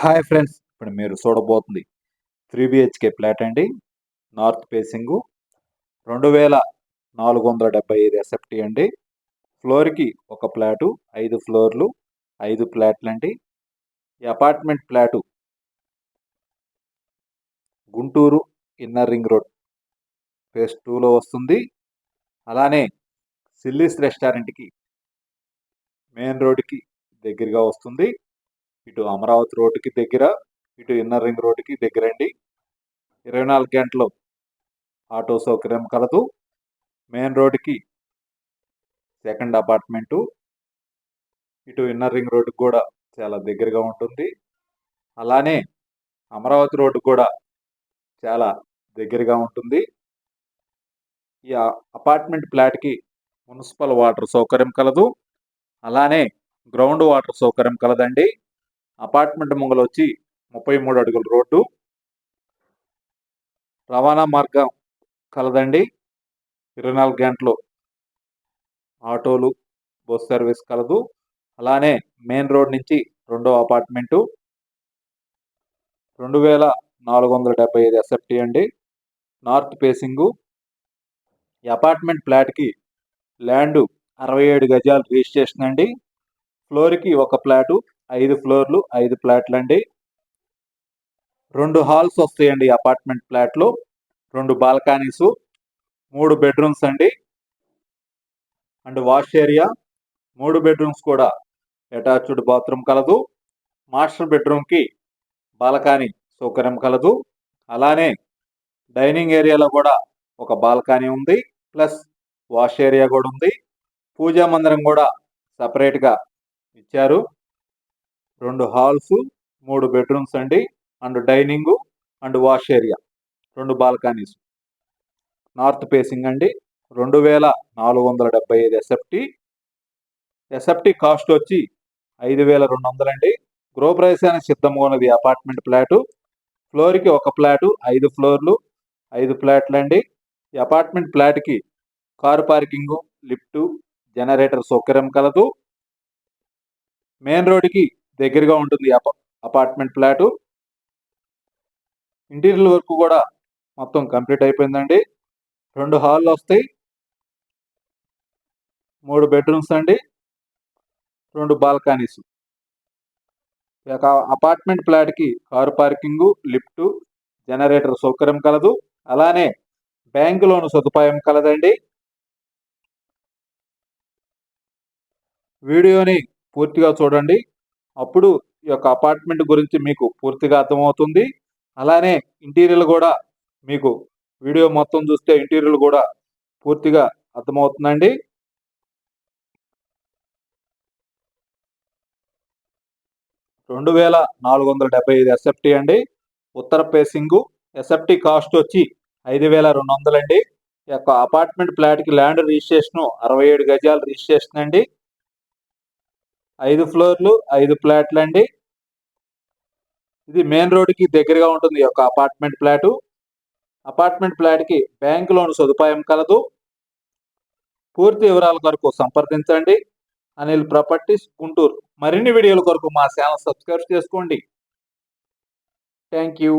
Hi friends. ఇప్పుడు మీరు చూడబోతుంది త్రీ బిహెచ్కే ఫ్లాట్ అండి. నార్త్ పేసింగు రెండు వేల నాలుగు వందల డెబ్బై ఐదు ఎస్ఎఫ్టీ అండి. ఫ్లోర్కి ఒక ఫ్లాటు ఐదు ఫ్లోర్లు ఐదు ఫ్లాట్లు అండి. ఈ apartment flat Guntur inner ring road phase టూలో వస్తుంది. అలానే సిల్లీస్ రెస్టారెంట్కి మెయిన్ రోడ్కి దగ్గరగా వస్తుంది. ఇటు అమరావతి రోడ్డుకి దగ్గర ఇటు ఇన్నర్ రింగ్ రోడ్డుకి దగ్గరండి. ఇరవై నాలుగు గంటలు ఆటో సౌకర్యం కలదు. మెయిన్ రోడ్డుకి సెకండ్ అపార్ట్మెంటు. ఇటు ఇన్నర్ రింగ్ రోడ్డుకి కూడా చాలా దగ్గరగా ఉంటుంది. అలానే అమరావతి రోడ్డు కూడా చాలా దగ్గరగా ఉంటుంది. ఈ అపార్ట్మెంట్ ఫ్లాట్కి మున్సిపల్ వాటర్ సౌకర్యం కలదు. అలానే గ్రౌండ్ వాటర్ సౌకర్యం కలదండి. అపార్ట్మెంట్ ముంగలు వచ్చి ముప్పై మూడు అడుగుల రోడ్డు. రవాణా మార్గం కలదండి. ఇరవై నాలుగు గంటలు ఆటోలు బస్ సర్వీస్ కలదు. అలానే మెయిన్ రోడ్ నుంచి రెండో అపార్ట్మెంటు. రెండు వేల నాలుగు వందల డెబ్బై ఐదు ఎస్ఎఫ్టీ అండి. North facing. ఈ అపార్ట్మెంట్ ఫ్లాట్కి ల్యాండు అరవై ఏడు గజాలు రిజిస్ట్రేషన్ అండి. ఫ్లోర్కి ఒక ఫ్లాటు ఐదు ఫ్లోర్లు ఐదు ఫ్లాట్లు అండి రెండు హాల్స్ వస్తాయండి అపార్ట్మెంట్ ఫ్లాట్లు. రెండు బాల్కనీస్ మూడు బెడ్రూమ్స్ అండి. అండ్ వాష్ ఏరియా మూడు బెడ్రూమ్స్ కూడా. అటాచ్డ్ బాత్రూమ్ కలదు. మాస్టర్ బెడ్రూమ్కి బాల్కనీ సౌకర్యం కలదు. అలానే డైనింగ్ ఏరియాలో కూడా ఒక బాల్కనీ ఉంది. ప్లస్ వాష్ ఏరియా కూడా ఉంది. పూజా మందిరం కూడా సపరేట్గా ఇచ్చారు. రెండు హాల్స్ మూడు బెడ్రూమ్స్ అండి and dining and wash area. రెండు బాల్కనీస్. నార్త్ ఫేసింగ్ అండి రెండు వేల నాలుగు వందల డెబ్బై ఐదు ఎస్ఎఫ్టీ. ఎస్ఎఫ్టీ కాస్ట్ వచ్చి ఐదు వేల రెండు వందలండి గృహప్రవేశానికి సిద్ధంగా ఉన్నది అపార్ట్మెంట్ ఫ్లాటు ఫ్లోర్కి ఒక ఫ్లాటు ఐదు ఫ్లోర్లు ఐదు ఫ్లాట్లు అండి. ఈ అపార్ట్మెంట్ ఫ్లాట్కి కారు పార్కింగు లిఫ్టు జనరేటర్ సౌకర్యం కలదు. మెయిన్ రోడ్కి దగ్గరగా ఉంటుంది అపార్ట్మెంట్ ఫ్లాటు. ఇంటీరియర్ వర్క్ కూడా మొత్తం కంప్లీట్ అయిపోయిందండి. రెండు హాల్లు వస్తాయి. మూడు బెడ్రూమ్స్ అండి. రెండు బాల్కనీస్. అపార్ట్మెంట్ ఫ్లాట్కి కారు పార్కింగు లిఫ్ట్ జనరేటర్ సౌకర్యం కలదు. అలానే బ్యాంకు లోను సదుపాయం కలదండి. వీడియోని పూర్తిగా చూడండి. అప్పుడు ఈ యొక్క అపార్ట్మెంట్ గురించి మీకు పూర్తిగా అర్థమవుతుంది. అలానే ఇంటీరియర్ కూడా మీకు వీడియో మొత్తం చూస్తే ఇంటీరియర్ కూడా పూర్తిగా అర్థమవుతుందండి. రెండు వేల నాలుగు వందల డెబ్బై ఐదు ఎస్ఎఫ్టీ అండి. ఉత్తర ఫేసింగ్ ఎస్ఎఫ్టీ కాస్ట్ వచ్చి ఐదు వేల రెండు వందలండి. ఈ యొక్క అపార్ట్మెంట్ ఫ్లాట్కి ల్యాండ్ రిజిస్ట్రేషన్ అరవై ఏడు గజాలు రిజిస్ట్రేషన్ అండి. ఐదు ఫ్లోర్లు ఐదు ఫ్లాట్లు అండి. ఇది మెయిన్ రోడ్డుకి దగ్గరగా ఉంటుంది ఈ యొక్క అపార్ట్మెంట్ ఫ్లాటు. అపార్ట్మెంట్ ఫ్లాట్కి బ్యాంక్ లోన్ సదుపాయం కలదు. పూర్తి వివరాల కొరకు సంప్రదించండి. అనిల్ ప్రాపర్టీస్ గుంటూరు. మరిన్ని వీడియోల కొరకు మా ఛానల్ సబ్స్క్రైబ్ చేసుకోండి. Thank you.